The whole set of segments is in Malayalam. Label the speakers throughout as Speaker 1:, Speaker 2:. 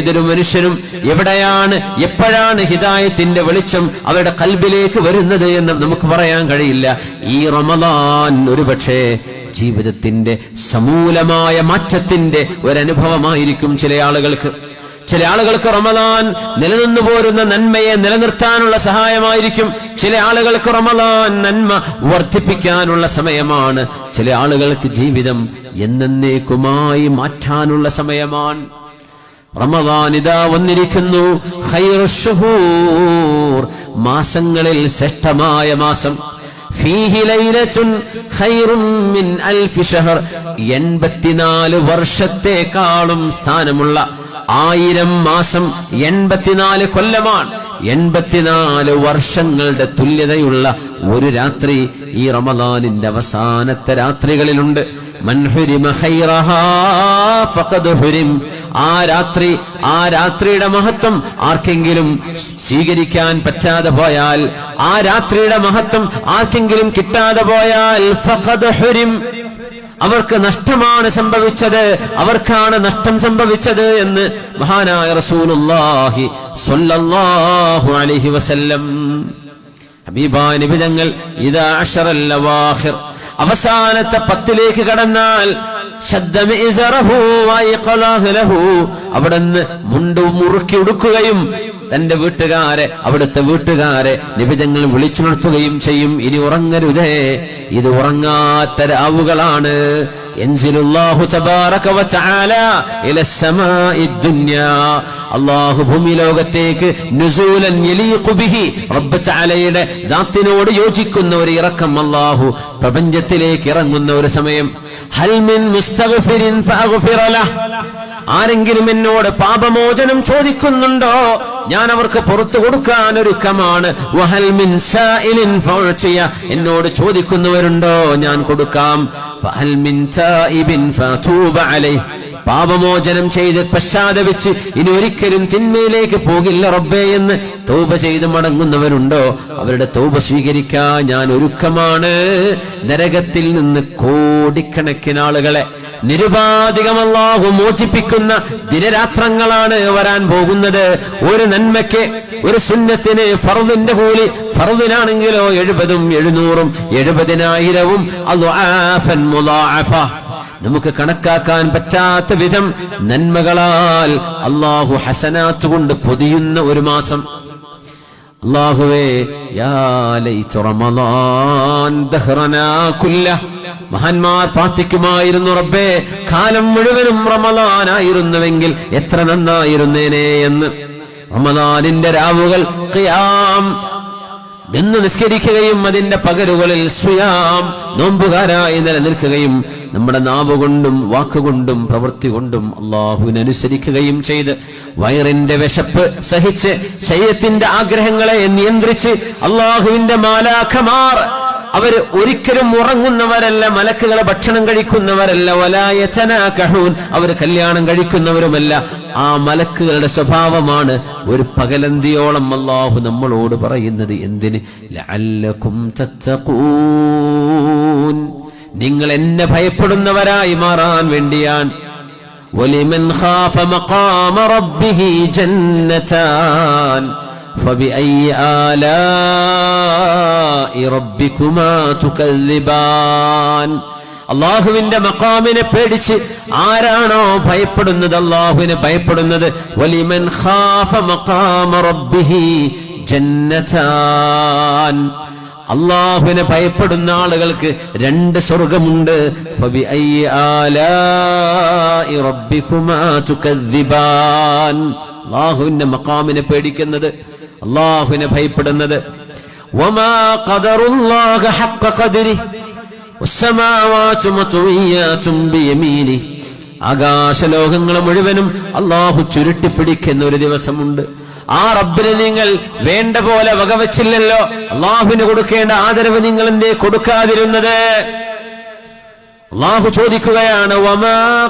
Speaker 1: ഏതൊരു മനുഷ്യനും എവിടെയാണ് എപ്പോഴാണ് ഹിതായത്തിന്റെ വെളിച്ചം അവരുടെ കൽബിലേക്ക് വരുന്നത് എന്ന് നമുക്ക് പറയാൻ കഴിയില്ല. ഈ റമദാൻ ഒരുപക്ഷേ ജീവിതത്തിന്റെ സമൂലമായ മാറ്റത്തിന്റെ ഒരനുഭവമായിരിക്കും ചില ആളുകൾക്ക്. ചില ആളുകൾക്ക് റമദാൻ നിലനിന്നു പോരുന്ന നന്മയെ നിലനിർത്താനുള്ള സഹായമായിരിക്കും. ചില ആളുകൾക്ക് റമദാൻ നന്മ വർദ്ധിപ്പിക്കാനുള്ള സമയമാണ്. ചില ആളുകൾക്ക് ജീവിതം എന്നേക്കുമായി മാറ്റാനുള്ള സമയമാണ്. റമദാൻ ഇതാ വന്നിരിക്കുന്നു. മാസങ്ങളിൽ ശ്രേഷ്ഠമായ മാസം. എൺപത്തിനാല് വർഷത്തെക്കാളും സ്ഥാനമുള്ള ആയിരം മാസം എൺപത്തിനാല് കൊല്ലമാണ്. എൺപത്തിനാല് വർഷങ്ങളുടെ തുല്യതയുള്ള ഒരു രാത്രി ഈ റമദാനിന്റെ അവസാനത്തെ രാത്രികളിലുണ്ട്. ആ രാത്രി ആ രാത്രിയുടെ മഹത്വം ആർക്കെങ്കിലും സ്വീകരിക്കാൻ പറ്റാതെ പോയാൽ ആ രാത്രിയുടെ മഹത്വം ആർക്കെങ്കിലും കിട്ടാതെ പോയാൽ അവർക്ക് നഷ്ടമാണ് സംഭവിച്ചത് അവർക്കാണ് നഷ്ടം സംഭവിച്ചത് എന്ന് മഹാനായ റസൂലുള്ളാഹി സ്വല്ലല്ലാഹു അലൈഹി വസല്ലം. ഹബീബായ നിബിതങ്ങൾ ഇതാ അവാഖിർ അവസാനത്തെ പത്തിലേക്ക് കടന്നാൽ അവിടുന്ന് മുണ്ട് മുറുക്കി ഉടുക്കുകയും തന്റെ വീട്ടുകാരെ അവിടുത്തെ വീട്ടുകാരെ നിബിതങ്ങൾ വിളിച്ചുണർത്തുകയും ചെയ്യും. ഇനി ഉറങ്ങരുതേ. ഇത് ഉറങ്ങാത്ത രാവുകളാണ്. യൻസിലുല്ലാഹു തബാറക വതആല ഇല സമാഇ ദുനിയാ. അല്ലാഹു ഭൂമി ലോകത്തേക്ക് നുസൂലൻ യലീഖു ബിഹി. റബ്ബ് തആലയുടെ ദാത്തിനോട് യോജിക്കുന്ന ഒരു ഇറക്കം അല്ലാഹു പ്രപഞ്ചത്തിലേക്ക് ഇറങ്ങുന്ന ഒരു സമയം. ഹൽ മിൻ മുസ്തഗ്ഫിരിൻ ഫഅഗ്ഫിറ ലഹ്. ആരെങ്കിലും എന്നോട് പാപമോചനം ചോദിക്കുന്നുണ്ടോ? ഞാൻ അവർക്ക് പുറത്തു കൊടുക്കാൻ ഒരുക്കമാണ്. എന്നോട് ചോദിക്കുന്നവരുണ്ടോ? ഞാൻ കൊടുക്കാം. പാപമോചനം ചെയ്ത് പശ്ചാത്തപിച്ച് ഇനി ഒരിക്കലും തിന്മയിലേക്ക് പോകില്ല റബ്ബേ എന്ന് തൗബ ചെയ്ത് മടങ്ങുന്നവരുണ്ടോ? അവരുടെ തൗബ സ്വീകരിക്കാൻ ഞാൻ ഒരുക്കമാണ്. നരകത്തിൽ നിന്ന് കോടിക്കണക്കിന് ആളുകളെ നിരുപാധികം അല്ലാഹു മോചിപ്പിക്കുന്ന ദിനരാത്രങ്ങളാണ് വരാൻ പോകുന്നത്. ഒരു നന്മയ്ക്ക് ഒരു സുന്നത്തിന് ഫറുദിന്റെ കൂലി ഫറുദിനാണെങ്കിലോ എഴുപതും എഴുന്നൂറും എഴുപതിനായിരവും മുളാഅഫ നമുക്ക് കണക്കാക്കാൻ പറ്റാത്ത വിധം നന്മകളാൽ അള്ളാഹു ഹസനാത്ത് കൊണ്ട് പൊതിയുന്ന ഒരു മാസം. അള്ളാഹുവേ മഹാന്മാർ പ്രാർത്ഥിക്കുമായിരുന്നു റബ്ബേ കാലം മുഴുവനും റമലാനായിരുന്നുവെങ്കിൽ എത്ര നന്നായിരുന്നേനെ എന്ന്. റമലാനിന്റെ രാവുകൾ നിന്ന് നിസ്കരിക്കുകയും അതിന്റെ പകരുകളിൽ സ്വയാം നോമ്പുകാരായി നിലനിൽക്കുകയും നമ്മുടെ നാവ് കൊണ്ടും വാക്കുകൊണ്ടും പ്രവൃത്തി കൊണ്ടും അള്ളാഹുവിനനുസരിക്കുകയും ചെയ്ത് വയറിന്റെ വിശപ്പ് സഹിച്ച് ശരീരത്തിന്റെ ആഗ്രഹങ്ങളെ നിയന്ത്രിച്ച് അള്ളാഹുവിന്റെ മാലാഖമാർ അവർ ഒരിക്കലും ഉറങ്ങുന്നവരല്ല മലക്കുകളെ ഭക്ഷണം കഴിക്കുന്നവരല്ല വലായച്ചനാകഹൂൻ അവർ കല്യാണം കഴിക്കുന്നവരുമല്ല. ആ മലക്കുകളുടെ സ്വഭാവമാണ് ഒരു പകലന്തിയോളം അള്ളാഹു നമ്മളോട് പറയുന്നത് എന്തിന് ലഅല്ലകും തത്തഖൂൻ നിങ്ങൾ എന്നെ ഭയപ്പെടുന്നവരായി മാറാൻ വേണ്ടിയാണ് ولمن خاف مقام ربه جنتان فبأي آلاء ربكما تكذبان അള്ളാഹുവിന്റെ മക്കാമിനെ പേടിച്ച് ആരാണോ ഭയപ്പെടുന്നത് അള്ളാഹുവിനെ ഭയപ്പെടുന്നത് വലിമൻ ഖാഫ മഖാമ റബ്ബിഹി അള്ളാഹുവിനെ ഭയപ്പെടുന്ന ആളുകൾക്ക് രണ്ട് സ്വർഗമുണ്ട്. അള്ളാഹുവിന്റെ മക്കാമിനെ പേടിക്കുന്നത് അള്ളാഹുവിനെ ഭയപ്പെടുന്നത്. വമാ ആകാശലോകങ്ങൾ മുഴുവനും അള്ളാഹു ചുരുട്ടിപ്പിടിക്കുന്ന ഒരു ദിവസമുണ്ട്. ആ റബ്ബിന് നിങ്ങൾ വേണ്ട പോലെ വകവച്ചില്ലല്ലോ. അള്ളാഹുവിന് കൊടുക്കേണ്ട ആദരവ് നിങ്ങൾ എന്തേ കൊടുക്കാതിരുന്നത്? അള്ളാഹു ചോദിക്കുകയാണ് വമാ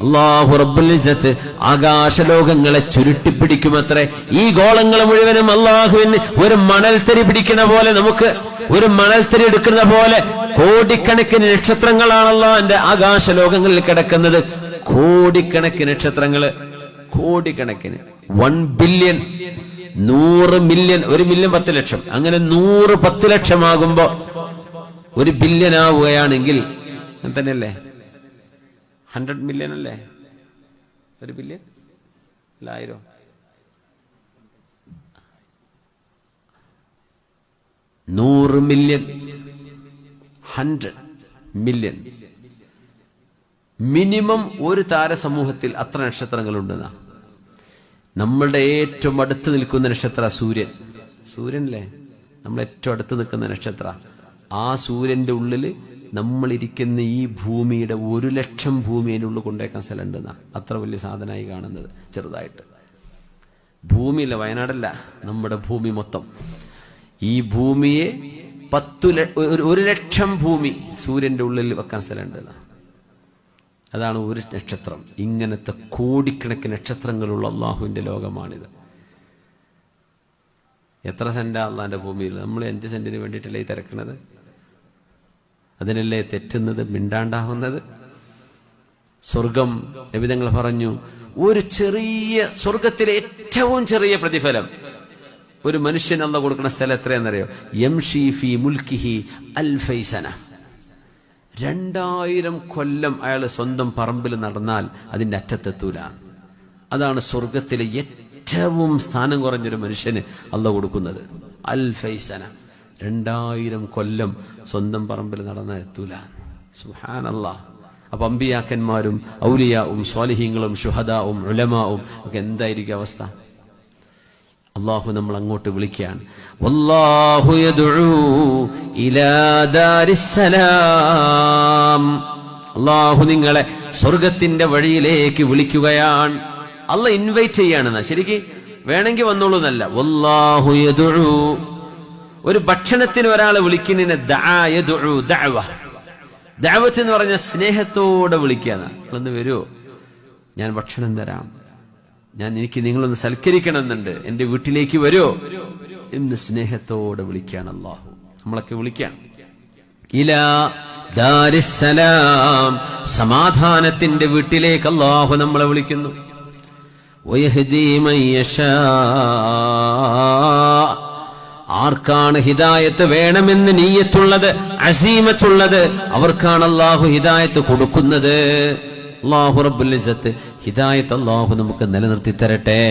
Speaker 1: ഖദറുല്ലാഹ ഹഖ്ക ഖദ്രി വസ്സമാവാതു മത്വിയാതും ബിയമീനി അള്ളാഹു റബ്ബുൽ ആകാശലോകങ്ങളെ ചുരുട്ടിപ്പിടിക്കുമത്രേ. ഈ ഗോളങ്ങൾ മുഴുവനും അള്ളാഹുവിന് ഒരു മണൽത്തരി പിടിക്കുന്ന പോലെ നമുക്ക് ഒരു മണൽത്തരി എടുക്കുന്ന പോലെ കോടിക്കണക്കിന് നക്ഷത്രങ്ങളാണല്ലോ എന്റെ ആകാശ ലോകങ്ങളിൽ കിടക്കുന്നത്. കോടിക്കണക്കിന് നക്ഷത്രങ്ങൾ കോടിക്കണക്കിന്. വൺ ബില്യൺ നൂറ് മില്യൺ ഒരു മില്യൺ പത്ത് ലക്ഷം. അങ്ങനെ നൂറ് പത്ത് ലക്ഷമാകുമ്പോ ഒരു ബില്യൻ ആവുകയാണെങ്കിൽ തന്നെയല്ലേ ഹൺഡ്രഡ് മില്യൺ അല്ലേ? ഒരു ബില്യൺ അല്ല ആയിരോ? നൂറ് മില്യൺ ഹൺഡ്രഡ് മില്യൺ മിനിമം ഒരു താരസമൂഹത്തിൽ അത്ര നക്ഷത്രങ്ങളുണ്ടെന്നാ. നമ്മളുടെ ഏറ്റവും അടുത്ത് നിൽക്കുന്ന നക്ഷത്ര സൂര്യൻ. സൂര്യനല്ലേ? നമ്മൾ ഏറ്റവും അടുത്ത് നിൽക്കുന്ന നക്ഷത്ര. ആ സൂര്യന്റെ ഉള്ളിൽ നമ്മൾ ഇരിക്കുന്ന ഈ ഭൂമിയുടെ ഒരു ലക്ഷം ഭൂമി അതിനുള്ളിൽ കൊണ്ടേക്കാൻ സ്ഥലമുണ്ടെന്നാ അത്ര വലിയ സാധനമായി കാണുന്നത് ചെറുതായിട്ട്. ഭൂമിയില്ല വയനാടല്ല നമ്മുടെ ഭൂമി മൊത്തം. ഈ ഭൂമിയെ പത്തു ഒരു- ലക്ഷം ഭൂമി സൂര്യന്റെ ഉള്ളിൽ വെക്കാൻ സ്ഥലമുണ്ടെന്നാ അതാണ് ഒരു നക്ഷത്രം. ഇങ്ങനത്തെ കോടിക്കണക്കിന് നക്ഷത്രങ്ങളുള്ള അള്ളാഹുവിന്റെ ലോകമാണിത്. എത്ര സെന്റാ അള്ളാന്റെ ഭൂമിയിൽ? നമ്മൾ അഞ്ച് സെന്റിന് വേണ്ടിയിട്ടല്ലേ ഈ തിരക്കണത്? അതിനല്ലേ തെറ്റുന്നത് മിണ്ടാണ്ടാവുന്നത്? സ്വർഗം നബിതങ്ങൾ പറഞ്ഞു ഒരു ചെറിയ സ്വർഗത്തിലെ ഏറ്റവും ചെറിയ പ്രതിഫലം. ഒരു മനുഷ്യൻ അന്ന് കൊടുക്കുന്ന സ്ഥലം എത്രയാണെന്നറിയോ? യംഷി ഫി മുൽക്കിഹി അൽഫൈസന. രണ്ടായിരം കൊല്ലം അയാൾ സ്വന്തം പറമ്പിൽ നടന്നാൽ അതിന്റെ അറ്റത്തെത്തൂല. അതാണ് സ്വർഗത്തിലെ ഏറ്റവും സ്ഥാനം കുറഞ്ഞൊരു മനുഷ്യന് അല്ല കൊടുക്കുന്നത്. അൽ ഫൈസന രണ്ടായിരം കൊല്ലം സ്വന്തം പറമ്പിൽ നടന്ന എത്തൂല. സുഹാനല്ലാ അപ്പൊ അമ്പിയാക്കന്മാരും ഔലിയാവും സ്വാലിഹീങ്ങളും ഷുഹദാവും ഉലമാവും ഒക്കെ എന്തായിരിക്കും അവസ്ഥ? അള്ളാഹു നമ്മൾ അങ്ങോട്ട് വിളിക്കുകയാണ്. അള്ളാഹു നിങ്ങളെ സ്വർഗത്തിന്റെ വഴിയിലേക്ക് വിളിക്കുകയാണ്. അള്ള ഇൻവൈറ്റ് ചെയ്യാണെന്നാ ശരിക്ക് വേണമെങ്കിൽ വന്നോളൂ എന്നല്ല. ഒരു ഭക്ഷണത്തിന് ഒരാളെ വിളിക്കുന്നതിന് ദഅവത്ത് എന്ന് പറഞ്ഞ സ്നേഹത്തോടെ വിളിക്കുക നിങ്ങളൊന്ന് വരുമോ ഞാൻ ഭക്ഷണം തരാം. ഞാൻ എനിക്ക് നിങ്ങളൊന്ന് സൽക്കരിക്കണം എന്നുണ്ട് എന്റെ വീട്ടിലേക്ക് വരൂ എന്ന് സ്നേഹത്തോടെ വിളിക്കുകയാണ് അള്ളാഹു നമ്മളൊക്കെ വിളിക്കാം. ഇലാ ദാരിസ്സലാം. സമാധാനത്തിന്റെ വീട്ടിലേക്ക് അള്ളാഹു നമ്മളെ വിളിക്കുന്നു. വയഹ്ദീ മൻ യശാ. ആർക്കാണ് ഹിദായത്ത് വേണമെന്ന് നീയത്തുള്ളത് അസീമത്തുള്ളത് അവർക്കാണ് അള്ളാഹു ഹിദായത്ത് കൊടുക്കുന്നത്. അള്ളാഹു റബ്ബുൽ ഇസ്സത്ത് ഹിദായത്ത് അള്ളാഹു നമുക്ക് നിലനിർത്തി തരട്ടെ